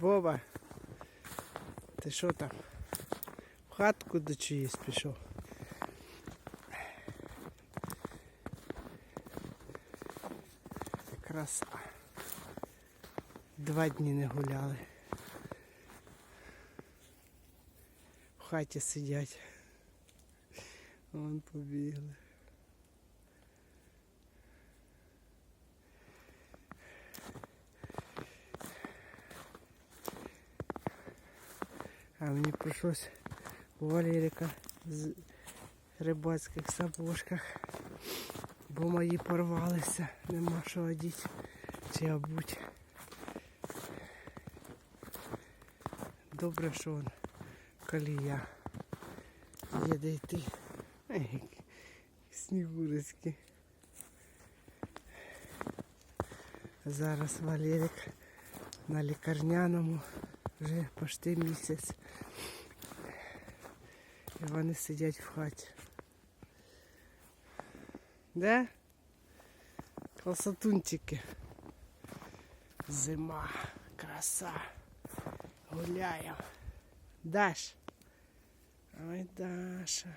Вова, ти що там? В хатку до чиїсь пішов? Краса. Два дні не гуляли. В хаті сидять. Вон побігли. А мені прийшлось у Валерика з рибацьких сапожках, бо мої порвалися, нема що одіти чи обуть. Добре, що он колія є де йти. Ей. Зараз Валерик на лікарняному вже почти місяць. І вони сидять в хаті. Де? Красотунчики. Зима, краса. Гуляємо. Даш. Ой, Даша.